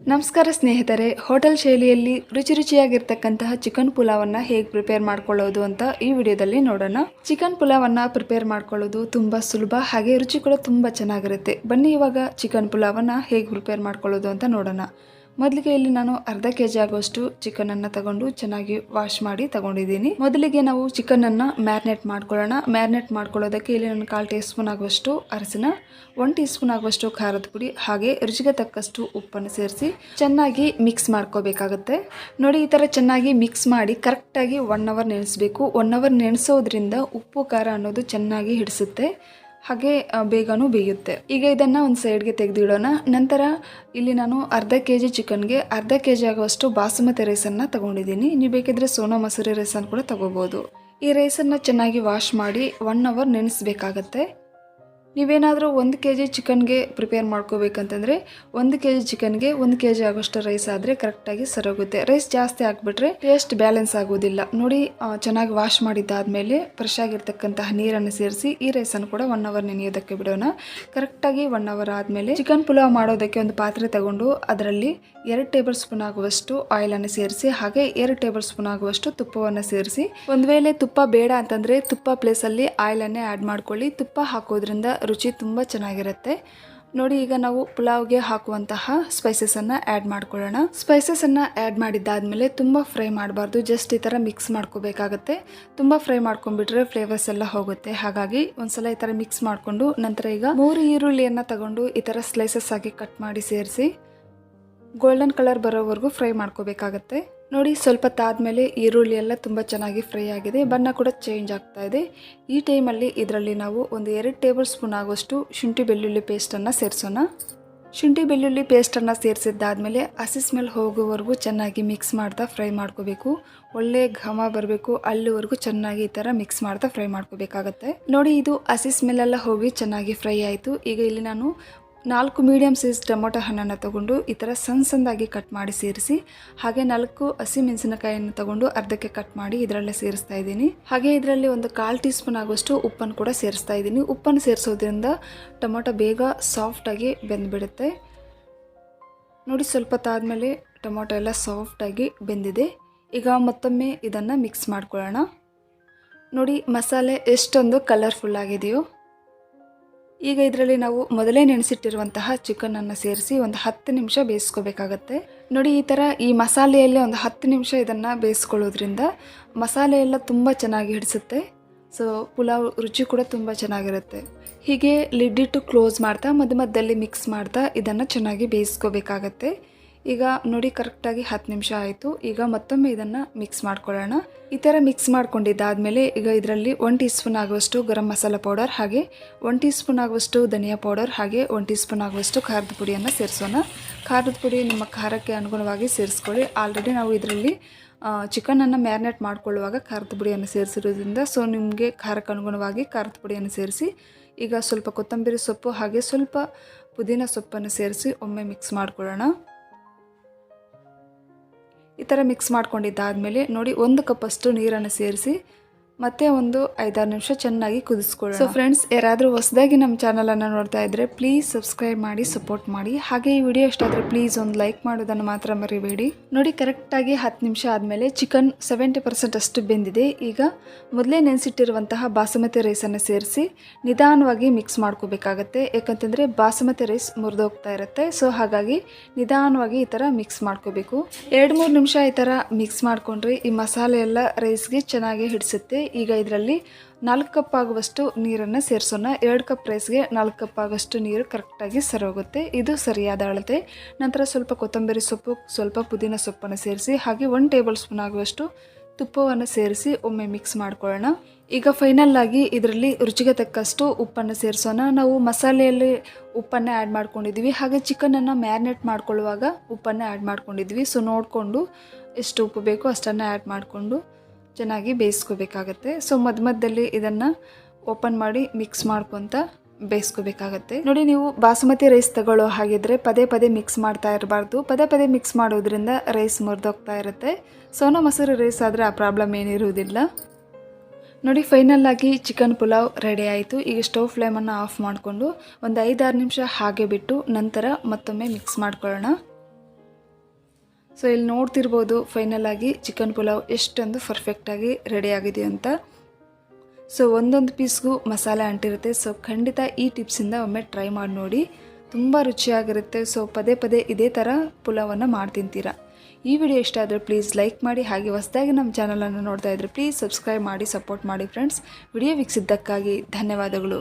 ನಮಸ್ಕಾರ ಸ್ನೇಹಿತರೆ, ಹೋಟೆಲ್ ಶೈಲಿಯಲ್ಲಿ ರುಚಿ ರುಚಿಯಾಗಿರ್ತಕ್ಕಂತಹ ಚಿಕನ್ ಪುಲಾವನ್ನು ಹೇಗೆ ಪ್ರಿಪೇರ್ ಮಾಡ್ಕೊಳ್ಳೋದು ಅಂತ ಈ ವಿಡಿಯೋದಲ್ಲಿ ನೋಡೋಣ. ಚಿಕನ್ ಪುಲಾವನ್ನು ಪ್ರಿಪೇರ್ ಮಾಡ್ಕೊಳ್ಳೋದು ತುಂಬ ಸುಲಭ, ಹಾಗೆ ರುಚಿ ಕೂಡ ತುಂಬ ಚೆನ್ನಾಗಿರುತ್ತೆ. ಬನ್ನಿ ಇವಾಗ ಚಿಕನ್ ಪುಲಾವನ್ನು ಹೇಗೆ ಪ್ರಿಪೇರ್ ಮಾಡ್ಕೊಳ್ಳೋದು ಅಂತ ನೋಡೋಣ. ಮೊದಲಿಗೆ ಇಲ್ಲಿ ನಾನು ಅರ್ಧ ಕೆ ಜಿ ಆಗುವಷ್ಟು ಚಿಕನ್ ಅನ್ನ ತಗೊಂಡು ಚೆನ್ನಾಗಿ ವಾಶ್ ಮಾಡಿ ತಗೊಂಡಿದ್ದೀನಿ. ಮೊದಲಿಗೆ ನಾವು ಚಿಕನ್ ಅನ್ನ ಮ್ಯಾರಿನೇಟ್ ಮಾಡ್ಕೊಳ್ಳೋಣ. ಮ್ಯಾರಿನೇಟ್ ಮಾಡ್ಕೊಳ್ಳೋದಕ್ಕೆ ಇಲ್ಲಿ ನಾನು ಕಾಲು ಟೀ ಸ್ಪೂನ್ ಆಗುವಷ್ಟು ಅರಸಿನ ಒನ್ ಟೀ ಸ್ಪೂನ್ ಆಗುವಷ್ಟು ಖಾರದ ಪುಡಿ, ಹಾಗೆ ರುಚಿಗೆ ತಕ್ಕಷ್ಟು ಉಪ್ಪನ್ನು ಸೇರಿಸಿ ಚೆನ್ನಾಗಿ ಮಿಕ್ಸ್ ಮಾಡ್ಕೋಬೇಕಾಗುತ್ತೆ. ನೋಡಿ, ಈ ಥರ ಚೆನ್ನಾಗಿ ಮಿಕ್ಸ್ ಮಾಡಿ ಕರೆಕ್ಟಾಗಿ ಒನ್ ಅವರ್ ನೆನೆಸಬೇಕು. ಒನ್ ಅವರ್ ನೆನೆಸೋದ್ರಿಂದ ಉಪ್ಪು, ಖಾರ ಅನ್ನೋದು ಚೆನ್ನಾಗಿ ಹಿಡಿಸುತ್ತೆ. ಹಾಗೆ ಬೇಗನೂ ಬೇಯುತ್ತೆ. ಈಗ ಇದನ್ನು ಒಂದು ಸೈಡ್ಗೆ ತೆಗೆದಿಡೋಣ. ನಂತರ ಇಲ್ಲಿ ನಾನು ಅರ್ಧ ಕೆ ಜಿ ಚಿಕನ್ಗೆ ಅರ್ಧ ಕೆ ಜಿ ಆಗುವಷ್ಟು ಬಾಸುಮತಿ ರೈಸನ್ನು ತಗೊಂಡಿದ್ದೀನಿ. ನೀವು ಬೇಕಿದ್ರೆ ಸೋನಾ ಮಸೂರಿ ರೈಸನ್ನು ಕೂಡ ತಗೋಬೋದು. ಈ ರೈಸನ್ನು ಚೆನ್ನಾಗಿ ವಾಶ್ ಮಾಡಿ ಒನ್ ಅವರ್ ನೆನೆಸ್ಬೇಕಾಗತ್ತೆ. ನೀವೇನಾದರೂ ಒಂದು ಕೆ ಜಿ ಚಿಕನ್ಗೆ ಪ್ರಿಪೇರ್ ಮಾಡ್ಕೋಬೇಕಂತಂದರೆ ಒಂದು ಕೆ ಜಿ ಚಿಕನ್ಗೆ ಒಂದು ಕೆ ಜಿ ಆಗೋಷ್ಟು ರೈಸ್ ಆದರೆ ಕರೆಕ್ಟಾಗಿ ಸರೋಗುತ್ತೆ. ರೈಸ್ ಜಾಸ್ತಿ ಹಾಕ್ಬಿಟ್ರೆ ಟೇಸ್ಟ್ ಬ್ಯಾಲೆನ್ಸ್ ಆಗೋದಿಲ್ಲ. ನೋಡಿ ಚೆನ್ನಾಗಿ ವಾಶ್ ಮಾಡಿದ್ದಾದಮೇಲೆ ಫ್ರೆಶ್ ಆಗಿರ್ತಕ್ಕಂತಹ ನೀರನ್ನು ಸೇರಿಸಿ ಈ ರೈಸನ್ನು ಕೂಡ ಒನ್ ಅವರ್ ನೆನೆಯೋದಕ್ಕೆ ಬಿಡೋಣ. ಕರೆಕ್ಟಾಗಿ ಒನ್ ಅವರ್ ಆದಮೇಲೆ ಚಿಕನ್ ಪುಲಾವ್ ಮಾಡೋದಕ್ಕೆ ಒಂದು ಪಾತ್ರೆ ತಗೊಂಡು ಅದರಲ್ಲಿ ಎರಡು ಟೇಬಲ್ ಸ್ಪೂನ್ ಆಗುವಷ್ಟು ಆಯಿಲನ್ನು ಸೇರಿಸಿ, ಹಾಗೆ ಎರಡು ಟೇಬಲ್ ಸ್ಪೂನ್ ಆಗುವಷ್ಟು ತುಪ್ಪವನ್ನು ಸೇರಿಸಿ, ಒಂದು ವೇಳೆ ತುಪ್ಪ ಬೇಡ ಅಂತಂದರೆ ತುಪ್ಪ ಪ್ಲೇಸಲ್ಲಿ ಆಯಿಲನ್ನೇ ಆ್ಯಡ್ ಮಾಡ್ಕೊಳ್ಳಿ. ತುಪ್ಪ ಹಾಕೋದ್ರಿಂದ ರುಚಿ ತುಂಬ ಚೆನ್ನಾಗಿರುತ್ತೆ. ನೋಡಿ, ಈಗ ನಾವು ಪುಲಾವ್ಗೆ ಹಾಕುವಂತಹ ಸ್ಪೈಸಸನ್ನು ಆ್ಯಡ್ ಮಾಡ್ಕೊಳ್ಳೋಣ. ಸ್ಪೈಸಸನ್ನು ಆ್ಯಡ್ ಮಾಡಿದ್ದಾದಮೇಲೆ ತುಂಬ ಫ್ರೈ ಮಾಡಬಾರ್ದು. ಜಸ್ಟ್ ಈ ಥರ ಮಿಕ್ಸ್ ಮಾಡ್ಕೋಬೇಕಾಗತ್ತೆ. ತುಂಬ ಫ್ರೈ ಮಾಡ್ಕೊಂಡ್ಬಿಟ್ರೆ ಫ್ಲೇವರ್ಸ್ ಎಲ್ಲ ಹೋಗುತ್ತೆ. ಹಾಗಾಗಿ ಒಂದ್ಸಲ ಈ ಥರ ಮಿಕ್ಸ್ ಮಾಡಿಕೊಂಡು ನಂತರ ಈಗ ಮೂರು ಈರುಳ್ಳಿಯನ್ನು ತಗೊಂಡು ಈ ಥರ ಸ್ಲೈಸಸ್ ಆಗಿ ಕಟ್ ಮಾಡಿ ಸೇರಿಸಿ ಗೋಲ್ಡನ್ ಕಲರ್ ಬರೋವರೆಗೂ ಫ್ರೈ ಮಾಡ್ಕೋಬೇಕಾಗತ್ತೆ. ನೋಡಿ, ಸ್ವಲ್ಪ ತಾದ್ಮೇಲೆ ಈರುಳ್ಳಿ ಎಲ್ಲ ತುಂಬ ಚೆನ್ನಾಗಿ ಫ್ರೈ ಆಗಿದೆ. ಬಣ್ಣ ಕೂಡ ಚೇಂಜ್ ಆಗ್ತಾ ಇದೆ. ಈ ಟೈಮಲ್ಲಿ ಇದರಲ್ಲಿ ನಾವು ಒಂದು ಎರಡು ಟೇಬಲ್ ಸ್ಪೂನ್ ಆಗುವಷ್ಟು ಶುಂಠಿ ಬೆಳ್ಳುಳ್ಳಿ ಪೇಸ್ಟನ್ನು ಸೇರಿಸೋಣ. ಶುಂಠಿ ಬೆಳ್ಳುಳ್ಳಿ ಪೇಸ್ಟನ್ನು ಸೇರಿಸಿದ್ದಾದ್ಮೇಲೆ ಹಸಿ ಸ್ಮೆಲ್ ಹೋಗುವವರೆಗೂ ಚೆನ್ನಾಗಿ ಮಿಕ್ಸ್ ಮಾಡ್ತಾ ಫ್ರೈ ಮಾಡ್ಕೋಬೇಕು. ಒಳ್ಳೆ ಘಮ ಬರಬೇಕು. ಅಲ್ಲಿವರೆಗೂ ಚೆನ್ನಾಗಿ ಈ ಥರ ಮಿಕ್ಸ್ ಮಾಡ್ತಾ ಫ್ರೈ ಮಾಡ್ಕೋಬೇಕಾಗತ್ತೆ. ನೋಡಿ, ಇದು ಹಸಿ ಸ್ಮೆಲ್ ಎಲ್ಲ ಹೋಗಿ ಚೆನ್ನಾಗಿ ಫ್ರೈ ಆಯಿತು. ಈಗ ಇಲ್ಲಿ ನಾನು ನಾಲ್ಕು ಮೀಡಿಯಮ್ ಸೈಜ್ ಟೊಮೊಟೊ ಹಣ್ಣನ್ನು ತಗೊಂಡು ಈ ಥರ ಸಣ್ಣ ಸಣ್ಣದಾಗಿ ಕಟ್ ಮಾಡಿ ಸೇರಿಸಿ, ಹಾಗೆ ನಾಲ್ಕು ಹಸಿ ಮೆಣಸಿನಕಾಯಿಯನ್ನು ತಗೊಂಡು ಅರ್ಧಕ್ಕೆ ಕಟ್ ಮಾಡಿ ಇದರಲ್ಲೇ ಸೇರಿಸ್ತಾ ಇದ್ದೀನಿ. ಹಾಗೆ ಇದರಲ್ಲಿ ಒಂದು ಕಾಲು ಟೀ ಸ್ಪೂನ್ ಆಗುವಷ್ಟು ಉಪ್ಪನ್ನು ಕೂಡ ಸೇರಿಸ್ತಾ ಇದ್ದೀನಿ. ಉಪ್ಪನ್ನು ಸೇರಿಸೋದ್ರಿಂದ ಟೊಮೊಟೊ ಬೇಗ ಸಾಫ್ಟಾಗಿ ಬೆಂದುಬಿಡುತ್ತೆ. ನೋಡಿ, ಸ್ವಲ್ಪ ತಾದ್ಮೇಲೆ ಟೊಮೊಟೊ ಎಲ್ಲ ಸಾಫ್ಟಾಗಿ ಬೆಂದಿದೆ. ಈಗ ಮತ್ತೊಮ್ಮೆ ಇದನ್ನು ಮಿಕ್ಸ್ ಮಾಡ್ಕೊಳ್ಳೋಣ. ನೋಡಿ, ಮಸಾಲೆ ಎಷ್ಟೊಂದು ಕಲರ್ಫುಲ್ ಆಗಿದೆಯೋ. ಈಗ ಇದರಲ್ಲಿ ನಾವು ಮೊದಲೇ ನೆನೆಸಿಟ್ಟಿರುವಂತಹ ಚಿಕನನ್ನು ಸೇರಿಸಿ ಒಂದು ಹತ್ತು ನಿಮಿಷ ಬೇಯಿಸ್ಕೋಬೇಕಾಗತ್ತೆ. ನೋಡಿ, ಈ ಥರ ಈ ಮಸಾಲೆಯಲ್ಲೇ ಒಂದು ಹತ್ತು ನಿಮಿಷ ಇದನ್ನು ಬೇಯಿಸ್ಕೊಳ್ಳೋದ್ರಿಂದ ಮಸಾಲೆ ಎಲ್ಲ ತುಂಬ ಚೆನ್ನಾಗಿ ಹಿಡಿಸುತ್ತೆ. ಸೊ ಪುಲಾವ್ ರುಚಿ ಕೂಡ ತುಂಬ ಚೆನ್ನಾಗಿರುತ್ತೆ. ಹೀಗೆ ಲಿಡ್ಡಿಟ್ಟು ಕ್ಲೋಸ್ ಮಾಡ್ತಾ, ಮಧ್ಯ ಮಧ್ಯದಲ್ಲಿ ಮಿಕ್ಸ್ ಮಾಡ್ತಾ ಇದನ್ನು ಚೆನ್ನಾಗಿ ಬೇಯಿಸ್ಕೋಬೇಕಾಗತ್ತೆ. ಈಗ ನೋಡಿ ಕರೆಕ್ಟಾಗಿ ಹತ್ತು ನಿಮಿಷ ಆಯಿತು. ಈಗ ಮತ್ತೊಮ್ಮೆ ಇದನ್ನು ಮಿಕ್ಸ್ ಮಾಡ್ಕೊಳ್ಳೋಣ. ಈ ಥರ ಮಿಕ್ಸ್ ಮಾಡ್ಕೊಂಡಿದ್ದಾದಮೇಲೆ ಈಗ ಇದರಲ್ಲಿ ಒನ್ ಟೀ ಸ್ಪೂನ್ ಆಗುವಷ್ಟು ಗರಂ ಮಸಾಲ ಪೌಡರ್ ಹಾಗೆ ಒನ್ ಟೀ ಸ್ಪೂನ್ ಆಗುವಷ್ಟು ಧನಿಯಾ ಪೌಡರ್ ಹಾಗೆ ಒನ್ ಟೀ ಸ್ಪೂನ್ ಆಗುವಷ್ಟು ಖಾರದ ಪುಡಿಯನ್ನು ಸೇರಿಸೋಣ. ಖಾರದ ಪುಡಿ ನಿಮ್ಮ ಖಾರಕ್ಕೆ ಅನುಗುಣವಾಗಿ ಸೇರಿಸ್ಕೊಳ್ಳಿ. ಆಲ್ರೆಡಿ ನಾವು ಇದರಲ್ಲಿ ಚಿಕನನ್ನು ಮ್ಯಾರಿನೇಟ್ ಮಾಡ್ಕೊಳ್ಳುವಾಗ ಖಾರದ ಪುಡಿಯನ್ನು ಸೇರಿಸಿರೋದ್ರಿಂದ ಸೊ ನಿಮಗೆ ಖಾರಕ್ಕೆ ಅನುಗುಣವಾಗಿ ಖಾರದ ಪುಡಿಯನ್ನು ಸೇರಿಸಿ, ಈಗ ಸ್ವಲ್ಪ ಕೊತ್ತಂಬರಿ ಸೊಪ್ಪು ಹಾಗೆ ಸ್ವಲ್ಪ ಪುದೀನ ಸೊಪ್ಪನ್ನು ಸೇರಿಸಿ ಒಮ್ಮೆ ಮಿಕ್ಸ್ ಮಾಡ್ಕೊಳ್ಳೋಣ. ಈ ಥರ ಮಿಕ್ಸ್ ಮಾಡ್ಕೊಂಡಿದ್ದಾದಮೇಲೆ ನೋಡಿ ಒಂದು ಕಪ್ಪಷ್ಟು ನೀರನ್ನು ಸೇರಿಸಿ ಮತ್ತೆ ಒಂದು ಐದಾರು ನಿಮಿಷ ಚೆನ್ನಾಗಿ ಕುದಿಸ್ಕೊಳ್ಳಿ ಸೊ ಫ್ರೆಂಡ್ಸ್ ಯಾರಾದರೂ ಹೊಸದಾಗಿ ನಮ್ಮ ಚಾನಲನ್ನು ನೋಡ್ತಾ ಇದ್ದರೆ ಪ್ಲೀಸ್ ಸಬ್ಸ್ಕ್ರೈಬ್ ಮಾಡಿ ಸಪೋರ್ಟ್ ಮಾಡಿ. ಹಾಗೆ ಈ ವಿಡಿಯೋ ಇಷ್ಟ ಆದರೆ ಪ್ಲೀಸ್ ಒಂದು ಲೈಕ್ ಮಾಡೋದನ್ನು ಮಾತ್ರ ಮರಿಬೇಡಿ. ನೋಡಿ ಕರೆಕ್ಟಾಗಿ ಹತ್ತು ನಿಮಿಷ ಆದಮೇಲೆ ಚಿಕನ್ ಸೆವೆಂಟಿ ಪರ್ಸೆಂಟ್ ಅಷ್ಟು ಬೆಂದಿದೆ. ಈಗ ಮೊದಲೇ ನೆನೆಸಿಟ್ಟಿರುವಂತಹ ಬಾಸುಮತಿ ರೈಸನ್ನು ಸೇರಿಸಿ ನಿಧಾನವಾಗಿ ಮಿಕ್ಸ್ ಮಾಡ್ಕೋಬೇಕಾಗತ್ತೆ. ಯಾಕಂತಂದರೆ ಬಾಸುಮತಿ ರೈಸ್ ಮುರಿದೋಗ್ತಾ ಇರುತ್ತೆ. ಸೊ ಹಾಗಾಗಿ ನಿಧಾನವಾಗಿ ಈ ಥರ ಮಿಕ್ಸ್ ಮಾಡ್ಕೋಬೇಕು. ಎರಡು ಮೂರು ನಿಮಿಷ ಈ ಥರ ಮಿಕ್ಸ್ ಮಾಡಿಕೊಂಡ್ರೆ ಈ ಮಸಾಲೆ ಎಲ್ಲ ರೈಸ್ಗೆ ಚೆನ್ನಾಗಿ ಹಿಡಿಸುತ್ತೆ. ಈಗ ಇದರಲ್ಲಿ ನಾಲ್ಕು ಕಪ್ ಆಗುವಷ್ಟು ನೀರನ್ನು ಸೇರಿಸೋಣ. ಎರಡು ಕಪ್ ರೈಸ್ಗೆ ನಾಲ್ಕು ಕಪ್ ಆಗುವಷ್ಟು ನೀರು ಕರೆಕ್ಟಾಗಿ ಸರೋಗುತ್ತೆ. ಇದು ಸರಿಯಾದ ಅಳತೆ. ನಂತರ ಸ್ವಲ್ಪ ಕೊತ್ತಂಬರಿ ಸೊಪ್ಪು, ಸ್ವಲ್ಪ ಪುದೀನ ಸೊಪ್ಪನ್ನು ಸೇರಿಸಿ, ಹಾಗೆ ಒನ್ ಟೇಬಲ್ ಸ್ಪೂನ್ ಆಗುವಷ್ಟು ತುಪ್ಪವನ್ನು ಸೇರಿಸಿ ಒಮ್ಮೆ ಮಿಕ್ಸ್ ಮಾಡ್ಕೊಳ್ಳೋಣ. ಈಗ ಫೈನಲ್ ಆಗಿ ಇದರಲ್ಲಿ ರುಚಿಗೆ ತಕ್ಕಷ್ಟು ಉಪ್ಪನ್ನು ಸೇರಿಸೋಣ. ನಾವು ಮಸಾಲೆಯಲ್ಲಿ ಉಪ್ಪನ್ನು ಆ್ಯಡ್ ಮಾಡ್ಕೊಂಡಿದ್ವಿ ಹಾಗೆ ಚಿಕನನ್ನು ಮ್ಯಾರಿನೇಟ್ ಮಾಡ್ಕೊಳ್ಳುವಾಗ ಉಪ್ಪನ್ನು ಆ್ಯಡ್ ಮಾಡ್ಕೊಂಡಿದ್ವಿ ಸೊ ನೋಡಿಕೊಂಡು ಎಷ್ಟು ಉಪ್ಪು ಬೇಕೋ ಅಷ್ಟನ್ನು ಆ್ಯಡ್ ಮಾಡಿಕೊಂಡು ಚೆನ್ನಾಗಿ ಬೇಯಿಸ್ಕೋಬೇಕಾಗತ್ತೆ. ಸೊ ಮಧ್ಯ ಮಧ್ಯದಲ್ಲಿ ಇದನ್ನು ಓಪನ್ ಮಾಡಿ ಮಿಕ್ಸ್ ಮಾಡ್ಕೊತ ಬೇಯಿಸ್ಕೋಬೇಕಾಗತ್ತೆ. ನೋಡಿ, ನೀವು ಬಾಸುಮತಿ ರೈಸ್ ತಗೊಳ್ಳೋ ಹಾಗಿದ್ರೆ ಪದೇ ಪದೇ ಮಿಕ್ಸ್ ಮಾಡ್ತಾ ಇರಬಾರ್ದು. ಪದೇ ಪದೇ ಮಿಕ್ಸ್ ಮಾಡೋದ್ರಿಂದ ರೈಸ್ ಮುರಿದೋಗ್ತಾ ಇರುತ್ತೆ. ಸೋನಾ ಮೊಸರು ರೈಸ್ ಆದರೆ ಆ ಪ್ರಾಬ್ಲಮ್ ಏನಿರುವುದಿಲ್ಲ. ನೋಡಿ ಫೈನಲ್ ಆಗಿ ಚಿಕನ್ ಪುಲಾವ್ ರೆಡಿ ಆಯಿತು. ಈಗ ಸ್ಟವ್ ಫ್ಲೇಮನ್ನು ಆಫ್ ಮಾಡಿಕೊಂಡು ಒಂದು ಐದಾರು ನಿಮಿಷ ಹಾಗೆ ಬಿಟ್ಟು ನಂತರ ಮತ್ತೊಮ್ಮೆ ಮಿಕ್ಸ್ ಮಾಡ್ಕೊಳ್ಳೋಣ. ಸೊ ಇಲ್ಲಿ ನೋಡ್ತಿರ್ಬೋದು ಫೈನಲ್ ಆಗಿ ಚಿಕನ್ ಪುಲಾವ್ ಎಷ್ಟೊಂದು ಪರ್ಫೆಕ್ಟಾಗಿ ರೆಡಿ ಆಗಿದೆ ಅಂತ. ಸೊ ಒಂದೊಂದು ಪೀಸ್ಗೂ ಮಸಾಲೆ ಅಂಟಿರುತ್ತೆ. ಸೊ ಖಂಡಿತ ಈ ಟಿಪ್ಸಿಂದ ಒಮ್ಮೆ ಟ್ರೈ ಮಾಡಿ ನೋಡಿ. ತುಂಬ ರುಚಿಯಾಗಿರುತ್ತೆ. ಸೊ ಪದೇ ಪದೇ ಇದೇ ಥರ ಪುಲಾವನ್ನು ಮಾಡಿ ತಿಂತೀರಾ. ಈ ವಿಡಿಯೋ ಇಷ್ಟ ಆದರೆ ಪ್ಲೀಸ್ ಲೈಕ್ ಮಾಡಿ. ಹಾಗೆ ಹೊಸದಾಗಿ ನಮ್ಮ ಚಾನಲನ್ನು ನೋಡ್ತಾ ಇದ್ರೆ ಪ್ಲೀಸ್ ಸಬ್ಸ್ಕ್ರೈಬ್ ಮಾಡಿ ಸಪೋರ್ಟ್ ಮಾಡಿ ಫ್ರೆಂಡ್ಸ್ ವಿಡಿಯೋ ವೀಕ್ಷಿಸಿದ್ದಕ್ಕಾಗಿ ಧನ್ಯವಾದಗಳು.